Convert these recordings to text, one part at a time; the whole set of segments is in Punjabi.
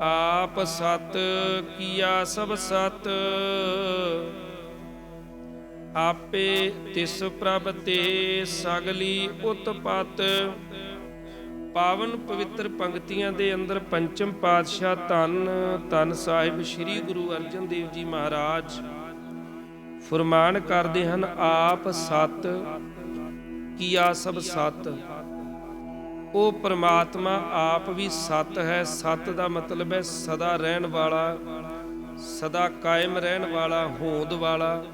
ਆਪ ਸਤ ਕੀਆ ਸਭ ਸਤ। ਆਪੇ ਤਿਸ ਪ੍ਰਭ ਤੇ ਸਗਲੀ ਉਤਪਤ। ਪਾਵਨ ਪਵਿੱਤਰ ਪੰਕਤੀਆਂ ਦੇ ਅੰਦਰ ਪੰਚਮ ਪਾਤਸ਼ਾਹ ਧੰਨ ਧੰਨ ਸਾਹਿਬ ਸ੍ਰੀ ਗੁਰੂ ਅਰਜਨ ਦੇਵ ਜੀ ਮਹਾਰਾਜ। ਫਰਮਾਨ ਕਰਦੇ ਹਨ, ਆਪ ਸਤ ਕੀਆ ਸਭ ਸਤ। ਉਹ ਪ੍ਰਮਾਤਮਾ ਆਪ ਵੀ ਸਤ ਹੈ। ਸਤ ਦਾ ਮਤਲਬ ਹੈ ਸਦਾ ਰਹਿਣ ਵਾਲਾ, ਸਦਾ ਕਾਇਮ ਰਹਿਣ ਵਾਲਾ, ਹੋਂਦ ਵਾਲਾ।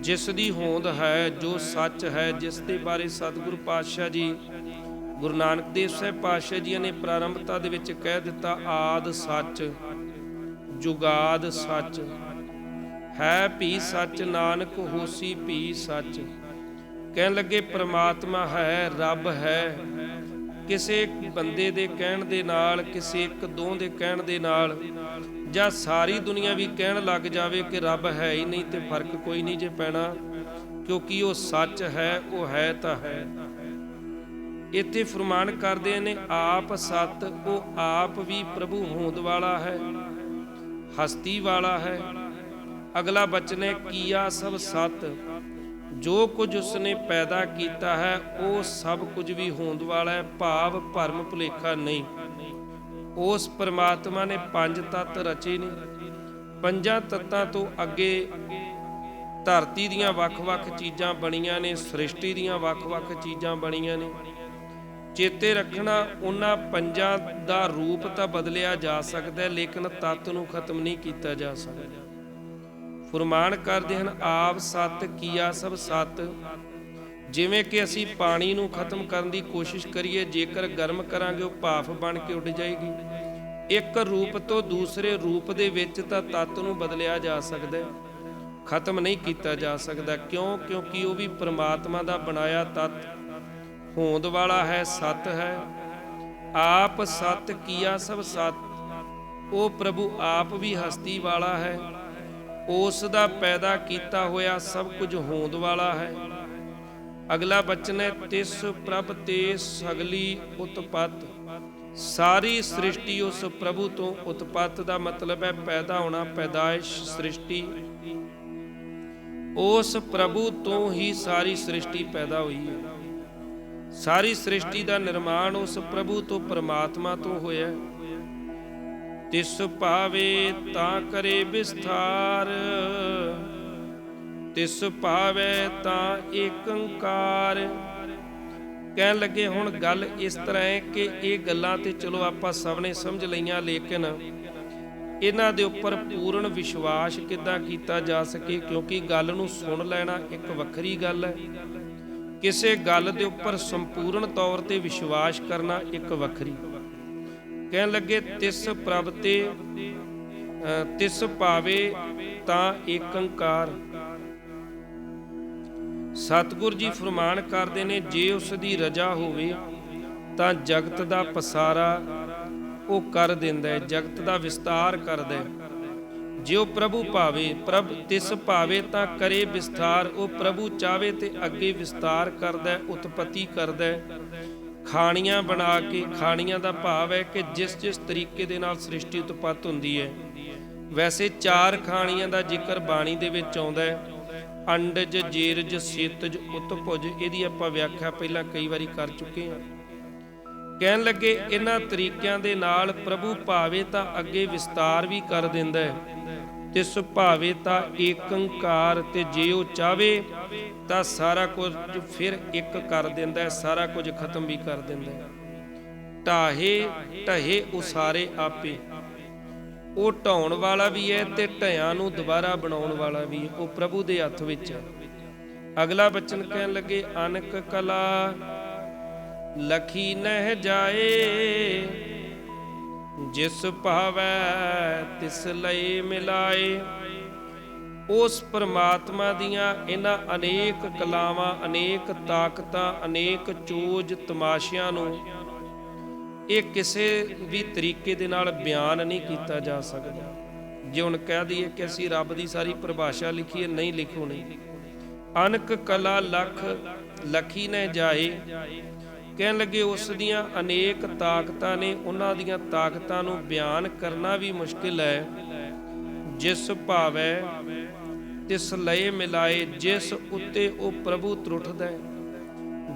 ਜਿਸ ਦੀ ਹੋਂਦ ਹੈ, ਜੋ ਸੱਚ ਹੈ, ਜਿਸ ਦੇ ਬਾਰੇ ਸਤਿਗੁਰੂ ਪਾਤਸ਼ਾਹ ਜੀ, ਗੁਰੂ ਨਾਨਕ ਦੇਵ ਸਾਹਿਬ ਪਾਤਸ਼ਾਹ ਜੀ ਨੇ ਪ੍ਰਾਰੰਭਤਾ ਦੇ ਵਿੱਚ ਕਹਿ ਦਿੱਤਾ, ਆਦ ਸੱਚ, ਜੁਗਾਦ ਸੱਚ। ਹੈ ਭੀ ਸੱਚ, ਨਾਨਕ ਹੋਸੀ ਭੀ ਸੱਚ। ਕਹਿਣ ਲੱਗੇ, ਪ੍ਰਮਾਤਮਾ ਹੈ, ਰੱਬ ਹੈ। ਕਿਸੇ ਬੰਦੇ ਦੇ ਕਹਿਣ ਦੇ ਨਾਲ, ਕਿਸੇ ਇੱਕ ਦੋ ਦੇ ਕਹਿਣ ਦੇ ਨਾਲ ਜਾਂ ਸਾਰੀ ਦੁਨੀਆ ਵੀ ਕਹਿਣ ਲੱਗ ਜਾਵੇ ਕਿ ਰੱਬ ਹੈ ਹੀ ਨਹੀਂ ਤੇ ਫ਼ਰਕ ਕੋਈ ਨਹੀਂ ਜੇ ਪੈਣਾ, ਕਿਉਂਕਿ ਉਹ ਸੱਚ ਹੈ, ਉਹ ਹੈ ਤਾਂ ਹੈ। ਇੱਥੇ ਫਰਮਾਨ ਕਰਦੇ ਨੇ, ਆਪ ਸਤ, ਉਹ ਆਪ ਵੀ ਪ੍ਰਭੂ ਹੋਂਦ ਵਾਲਾ ਹੈ, ਹਸਤੀ ਵਾਲਾ ਹੈ। ਅਗਲਾ ਬਚਨ ਹੈ, ਕੀਆ ਸਭ ਸਤ? ਜੋ ਕੁਝ ਉਸਨੇ ਪੈਦਾ ਕੀਤਾ ਹੈ, ਉਹ ਸਭ ਕੁਝ ਵੀ ਹੋਂਦ ਵਾਲਾ ਹੈ, ਭਾਵ ਭਰਮ ਭੁਲੇਖਾ ਨਹੀਂ। ਉਸ ਪਰਮਾਤਮਾ ਨੇ ਪੰਜ ਤੱਤ ਰਚੇ ਨੇ। ਪੰਜਾਂ ਤੱਤਾਂ ਤੋਂ ਅੱਗੇ ਧਰਤੀ ਦੀਆਂ ਵੱਖ-ਵੱਖ ਚੀਜ਼ਾਂ ਬਣੀਆਂ ਨੇ, ਸ੍ਰਿਸ਼ਟੀ ਦੀਆਂ ਵੱਖ-ਵੱਖ ਚੀਜ਼ਾਂ ਬਣੀਆਂ ਨੇ। ਚੇਤੇ ਰੱਖਣਾ, ਉਹਨਾਂ ਪੰਜਾਂ ਦਾ ਰੂਪ ਤਾਂ ਬਦਲਿਆ ਜਾ ਸਕਦਾ ਹੈ, ਲੇਕਿਨ ਤੱਤ ਨੂੰ ਖਤਮ ਨਹੀਂ ਕੀਤਾ ਜਾ ਸਕਦਾ। ਫਰਮਾਨ ਕਰਦੇ ਹਨ, ਆਪ ਸਤ, ਕੀਆ ਸਭ ਸਤ। ਜਿਵੇਂ ਕਿ ਅਸੀਂ ਪਾਣੀ ਨੂੰ ਖਤਮ ਕਰਨ ਦੀ ਕੋਸ਼ਿਸ਼ ਕਰੀਏ, ਜੇਕਰ ਗਰਮ ਕਰਾਂਗੇ, ਉਹ ਭਾਫ ਬਣ ਕੇ ਉੱਡ ਜਾਏਗੀ। ਇੱਕ ਰੂਪ ਤੋਂ ਦੂਸਰੇ ਰੂਪ ਦੇ ਵਿੱਚ ਤਾਂ ਤੱਤ ਨੂੰ ਬਦਲਿਆ ਜਾ ਸਕਦਾ ਹੈ। ਖਤਮ ਨਹੀਂ ਕੀਤਾ ਜਾ ਸਕਦਾ। ਕਿਉਂ? ਕਿਉਂਕਿ ਉਹ ਵੀ ਪ੍ਰਮਾਤਮਾ ਦਾ ਬਣਾਇਆ ਤੱਤ। ਹੋਂਦ ਵਾਲਾ ਹੈ, ਸਤ ਹੈ। ਆਪ ਸਤ, ਕੀਆ ਸਭ ਸਤ। ਉਹ ਪ੍ਰਭੂ ਆਪ ਵੀ ਹਸਤੀ ਵਾਲਾ ਹੈ। ਉਸ ਦਾ ਪੈਦਾ ਕੀਤਾ ਹੋਇਆ ਸਭ ਕੁਝ ਹੋਂਦ ਵਾਲਾ ਹੈ। ਅਗਲਾ ਬਚਨ ਹੈ, ਤਿਸ ਪ੍ਰਭ ਤੇ ਸਗਲੀ ਉਤਪਤ। ਸਾਰੀ ਸ੍ਰਿਸ਼ਟੀ ਉਸ ਪ੍ਰਭੂ ਤੋਂ ਉਤਪਤ ਦਾ ਮਤਲਬ ਹੈ ਪੈਦਾ ਹੋਣਾ, ਪੈਦਾਇਸ਼ ਸ੍ਰਿਸ਼ਟੀ। ਉਸ ਪ੍ਰਭੂ ਤੋਂ ਹੀ ਸਾਰੀ ਸ੍ਰਿਸ਼ਟੀ ਪੈਦਾ ਹੋਈ ਹੈ। ਸਾਰੀ ਸ੍ਰਿਸ਼ਟੀ ਦਾ ਨਿਰਮਾਣ ਉਸ ਪ੍ਰਭੂ ਤੋਂ ਪਰਮਾਤਮਾ ਤੋਂ ਹੋਇਆ ਹੈ। ਤਿਸ ਪਾਵੇ ਤਾਂ ਕਰੇ ਵਿਸਥਾਰ। ਤਿਸ ਭਾਵੇ ਤਾਂ ਏਕੰਕਾਰ। ਕਹਿਣ ਲੱਗੇ ਹੁਣ ਗੱਲ ਇਸ ਤਰ੍ਹਾਂ ਹੈ ਕਿ ਇਹ ਗੱਲਾਂ ਤੇ ਚਲੋ ਆਪਾਂ ਸਭ ਨੇ ਸਮਝ ਲਈਆਂ, ਲੇਕਿਨ ਇਹਨਾਂ ਦੇ ਉੱਪਰ ਪੂਰਨ ਵਿਸ਼ਵਾਸ ਕਿੱਦਾਂ ਕੀਤਾ ਜਾ ਸਕੇ? ਕਿਉਂਕਿ ਗੱਲ ਨੂੰ ਸੁਣ ਲੈਣਾ ਇੱਕ ਵੱਖਰੀ ਗੱਲ ਹੈ। ਕਿਸੇ ਗੱਲ ਦੇ ਉੱਪਰ ਸੰਪੂਰਨ ਤੌਰ ਤੇ ਵਿਸ਼ਵਾਸ ਕਰਨਾ ਇੱਕ ਵੱਖਰੀ। ਕਹਿਣ ਲੱਗੇ, ਤਿਸ ਪ੍ਰਭ ਤੇ ਤਿਸ ਪਾਵੇ ਤਾਂ ਏਕੰਕਾਰ। ਸਤਿਗੁਰ ਜੀ ਫਰਮਾਨ ਕਰਦੇ ਨੇ, ਜੇ ਉਸ ਦੀ ਰਜਾ ਹੋਵੇ ਤਾਂ ਜਗਤ ਦਾ ਪਸਾਰਾ ਉਹ ਕਰ ਦਿੰਦਾ ਹੈ, ਜਗਤ ਦਾ ਵਿਸਤਾਰ ਕਰਦਾ ਹੈ। ਜੇ ਉਹ ਪ੍ਰਭੂ ਭਾਵੇ, ਪ੍ਰਭ ਤਿਸ ਭਾਵੇ ਤਾਂ ਕਰੇ ਵਿਸਤਾਰ ਉਹ ਪ੍ਰਭੂ ਚਾਵੇ ਤੇ ਅੱਗੇ ਵਿਸਤਾਰ ਕਰਦਾ ਉਤਪਤੀ ਕਰਦਾ ਖਾਣੀਆਂ ਬਣਾ ਕੇ, ਖਾਣੀਆਂ ਦਾ ਭਾਵ ਹੈ ਕਿ ਜਿਸ ਜਿਸ ਤਰੀਕੇ ਦੇ ਨਾਲ ਸ੍ਰਿਸ਼ਟੀ ਉਤਪਤ ਹੁੰਦੀ ਹੈ। ਵੈਸੇ ਚਾਰ ਖਾਣੀਆਂ ਦਾ ਜ਼ਿਕਰ ਬਾਣੀ ਦੇ ਵਿੱਚ ਆਉਂਦਾ ਹੈ। ਅੰਡਜ, ਜੀਰਜ, ਸੇਤਜ ਉਤਪੁਜ ਇਹਦੀ ਆਪਾਂ ਵਿਆਖਿਆ ਪਹਿਲਾਂ ਕਈ ਵਾਰੀ ਕਰ ਚੁੱਕੇ ਹਾਂ। ਕਹਿਣ ਲੱਗੇ ਇਹਨਾਂ ਤਰੀਕਿਆਂ ਦੇ ਨਾਲ ਪ੍ਰਭੂ ਭਾਵੇ ਤਾਂ ਅੱਗੇ ਵਿਸਤਾਰ ਵੀ ਕਰ ਦਿੰਦਾ ਹੈ। ਤੇ ਸੁਭਾਵੇ ਤਾਂ ਏਕੰਕਾਰ ਤੇ ਜੇ ਉਹ ਚਾਵੇ, ਤਾਂ ਸਾਰਾ ਕੁਝ ਫਿਰ ਇੱਕ ਕਰ ਦਿੰਦਾ ਹੈ, ਸਾਰਾ ਕੁਝ ਖਤਮ ਵੀ ਕਰ ਦਿੰਦਾ ਹੈ। ਢਾਹੇ, ਢਹੇ ਉਸਾਰੇ ਆਪੇ। ਉਹ ਢਾਉਣ ਵਾਲਾ ਵੀ ਹੈ ਤੇ ਢਿਆਂ ਨੂੰ ਦੁਬਾਰਾ ਬਣਾਉਣ ਵਾਲਾ ਵੀ ਹੈ। ਉਹ ਪ੍ਰਭੂ ਦੇ ਹੱਥ ਵਿੱਚ ਹੈ। ਅਗਲਾ ਬਚਨ ਕਹਿਣ ਲੱਗੇ, ਅਨਕ ਕਲਾ ਲਖੀ ਨਹਿ ਜਾਏ ਜਿਸ ਭਾਵੈ ਤਿਸ ਲਈ ਮਿਲਾਏ, ਉਸ ਪਰਮਾਤਮਾ ਦੀਆਂ ਇਹਨਾਂ ਅਨੇਕ ਕਲਾਵਾਂ, ਅਨੇਕ ਤਾਕਤਾਂ, ਅਨੇਕ ਚੋਜ ਤਮਾਸ਼ਿਆਂ ਨੂੰ ਇਹ ਕਿਸੇ ਵੀ ਤਰੀਕੇ ਦੇ ਨਾਲ ਬਿਆਨ ਨਹੀਂ ਕੀਤਾ ਜਾ ਸਕਦਾ। ਜੇ ਹੁਣ ਕਹਿ ਦਈਏ ਕਿ ਅਸੀਂ ਰੱਬ ਦੀ ਸਾਰੀ ਪਰਿਭਾਸ਼ਾ ਲਿਖੀਏ ਨਹੀਂ ਲਿਖੋ ਨਹੀਂ ਅਨਕ ਕਲਾ ਲਖ ਲਖੀ ਨੇ ਜਾਏ ਕਹਿਣ ਲੱਗੇ ਉਸ ਦੀਆਂ ਅਨੇਕ ਤਾਕਤਾਂ ਨੇ, ਉਹਨਾਂ ਦੀਆਂ ਤਾਕਤਾਂ ਨੂੰ ਬਿਆਨ ਕਰਨਾ ਵੀ ਮੁਸ਼ਕਿਲ ਹੈ। ਜਿਸ ਭਾਵੈ ਤਿਸ ਲਏ ਮਿਲਾਏ, ਜਿਸ ਉੱਤੇ ਉਹ ਪ੍ਰਭੂ ਤਰੁੱਠਦਾ ਹੈ।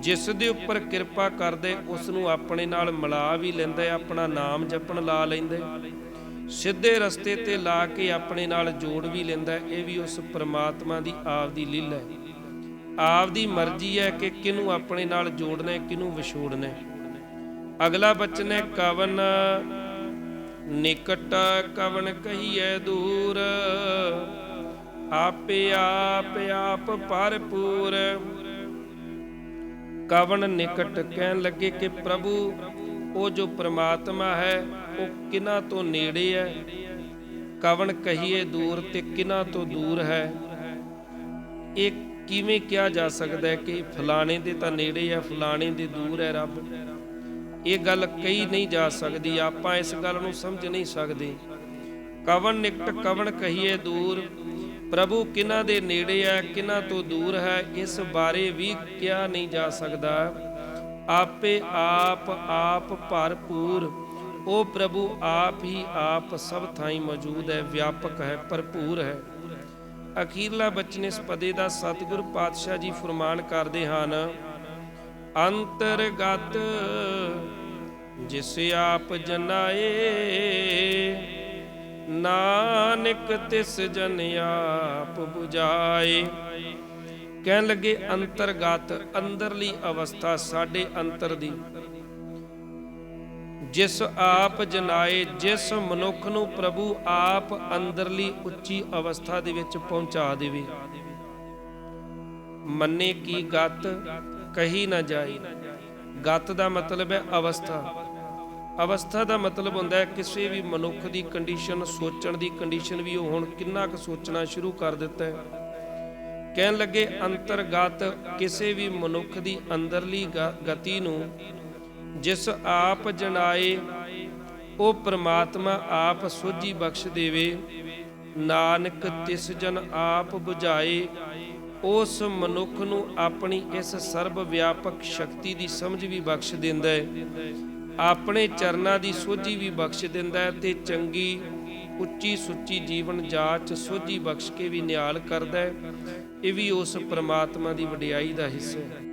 ਜਿਸ ਦੇ ਉੱਪਰ ਕਿਰਪਾ ਕਰਦੇ, ਉਸ ਨੂੰ ਆਪਣੇ ਨਾਲ ਮਿਲਾ ਵੀ ਲੈਂਦਾ ਆਪਣਾ ਨਾਮ ਜਪਣ ਲਾ ਲੈਂਦਾ ਸਿੱਧੇ ਰਸਤੇ ਤੇ ਲਾ ਕੇ ਆਪਣੇ ਨਾਲ ਜੋੜ ਵੀ ਲੈਂਦਾ ਇਹ ਵੀ ਉਸ ਪ੍ਰਮਾਤਮਾ ਦੀ ਆਪ ਦੀ ਲੀਲਾ ਹੈ। ਆਪ ਦੀ ਮਰਜ਼ੀ ਹੈ ਕਿ ਕਿਹਨੂੰ ਆਪਣੇ ਨਾਲ ਜੋੜਨਾ ਹੈ, ਕਿਹਨੂੰ ਵਿਛੋੜਨਾ ਹੈ। ਅਗਲਾ ਬਚਨ ਹੈ, ਕਵਨ ਨਿਕਟ, ਕਵਨ ਕਹੀਐ ਦੂਰ। ਆਪੇ ਆਪ ਆਪ ਭਰਪੂਰ। ਕਵਨ ਨਿਕਟ ਕਹਿਣ ਲੱਗੇ ਕਿ ਪ੍ਰਭੂ, ਉਹ ਜੋ ਪ੍ਰਮਾਤਮਾ ਹੈ, ਉਹ ਕਿਨਾਂ ਤੋਂ ਨੇੜੇ ਹੈ? ਕਵਨ ਕਹੀਏ ਦੂਰ ਤੇ ਕਿਨਾਂ ਤੋਂ ਦੂਰ ਹੈ? ਇਹ ਕਿਵੇਂ ਕਿਹਾ ਜਾ ਸਕਦਾ ਹੈ ਕਿ ਫਲਾਣੇ ਦੇ ਤਾਂ ਨੇੜੇ ਹੈ, ਫਲਾਣੇ ਦੇ ਦੂਰ ਹੈ ਰੱਬ? ਇਹ ਗੱਲ ਕਹੀ ਨਹੀਂ ਜਾ ਸਕਦੀ, ਆਪਾਂ ਇਸ ਗੱਲ ਨੂੰ ਸਮਝ ਨਹੀਂ ਸਕਦੇ। ਕਵਨ ਨਿਕਟ ਕਵਨ ਕਹੀਏ ਦੂਰ? ਪ੍ਰਭੂ ਕਿਨਾਂ ਦੇ ਨੇੜੇ ਹੈ ਕਿਨਾਂ ਤੋਂ ਦੂਰ ਹੈ? ਇਸ ਬਾਰੇ ਵੀ ਕਿਹਾ ਨਹੀਂ ਜਾ ਸਕਦਾ। ਆਪੇ ਆਪ ਆਪ ਭਰਪੂਰ। ਉਹ ਪ੍ਰਭੂ ਆਪ ਹੀ ਆਪ ਸਭ ਥਾਈਂ ਮੌਜੂਦ ਹੈ, ਵਿਆਪਕ ਹੈ, ਭਰਪੂਰ ਹੈ। ਅਖੀਰਲਾ ਬਚਨ ਇਸ ਪਦੇ ਦਾ ਸਤਿਗੁਰ ਪਾਤਸ਼ਾਹ ਜੀ ਫਰਮਾਨ ਕਰਦੇ ਹਨ, ਅੰਤਰਗਤ ਜਿਸ ਆਪ ਜਨਾਏ, ਨਾਨਕ ਤਿਸ ਜਨ ਆਪ 부ਝਾਏ। ਕਹਿਣ ਲੱਗੇ, ਅੰਤਰਗਤ, ਅੰਦਰਲੀ ਅਵਸਥਾ ਸਾਡੇ ਅੰਤਰ ਦੀ। ਜਿਸ ਆਪ ਜਨਾਏ ਜਿਸ ਮਨੁੱਖ ਨੂੰ ਪ੍ਰਭੂ ਆਪ ਅੰਦਰਲੀ ਉੱਚੀ ਅਵਸਥਾ ਦੇ ਵਿੱਚ ਪਹੁੰਚਾ ਦੇਵੇ। ਮੰਨੇ ਕੀ ਗਤ, ਕਹੀ ਨਾ ਜਾਏ ਗਤ ਦਾ ਮਤਲਬ ਹੈ ਅਵਸਥਾ। ਅਵਸਥਾ ਦਾ ਮਤਲਬ ਹੁੰਦਾ ਹੈ ਕਿਸੇ ਵੀ ਮਨੁੱਖ ਦੀ ਕੰਡੀਸ਼ਨ ਸੋਚਣ ਦੀ ਕੰਡੀਸ਼ਨ ਵੀ ਉਹ ਹੁਣ ਕਿੰਨਾ ਕੁ ਸੋਚਣਾ ਸ਼ੁਰੂ ਕਰ ਦਿੱਤਾ ਹੈ। ਕਹਿਣ ਲੱਗੇ, ਅੰਤਰਗਤ ਕਿਸੇ ਵੀ ਮਨੁੱਖ ਦੀ ਅੰਦਰਲੀ ਗਤੀ ਨੂੰ ਜਿਸ ਆਪ ਜਨਾਏ, ਉਹ ਪ੍ਰਮਾਤਮਾ ਆਪ ਸੋਝੀ ਬਖਸ਼ ਦੇਵੇ। ਨਾਨਕ ਤਿਸ ਜਨ ਆਪ 부ਝਾਏ ਉਸ ਮਨੁੱਖ ਨੂੰ ਆਪਣੀ ਇਸ ਸਰਬ ਵਿਆਪਕ ਸ਼ਕਤੀ ਦੀ ਸਮਝ ਵੀ ਬਖਸ਼ ਦਿੰਦਾ ਹੈ। ਆਪਣੇ ਚਰਨਾਂ ਦੀ ਸੋਝੀ ਵੀ ਬਖਸ਼ ਦਿੰਦਾ ਹੈ ਤੇ ਚੰਗੀ, ਉੱਚੀ ਸੁੱਚੀ ਜੀਵਨ ਜਾਚ ਸੋਝੀ ਬਖਸ਼ ਕੇ ਵੀ ਨਿਹਾਲ ਕਰਦਾ ਹੈ। ਇਹ ਵੀ ਉਸ ਪ੍ਰਮਾਤਮਾ ਦੀ ਵਡਿਆਈ ਦਾ ਹਿੱਸਾ ਹੈ।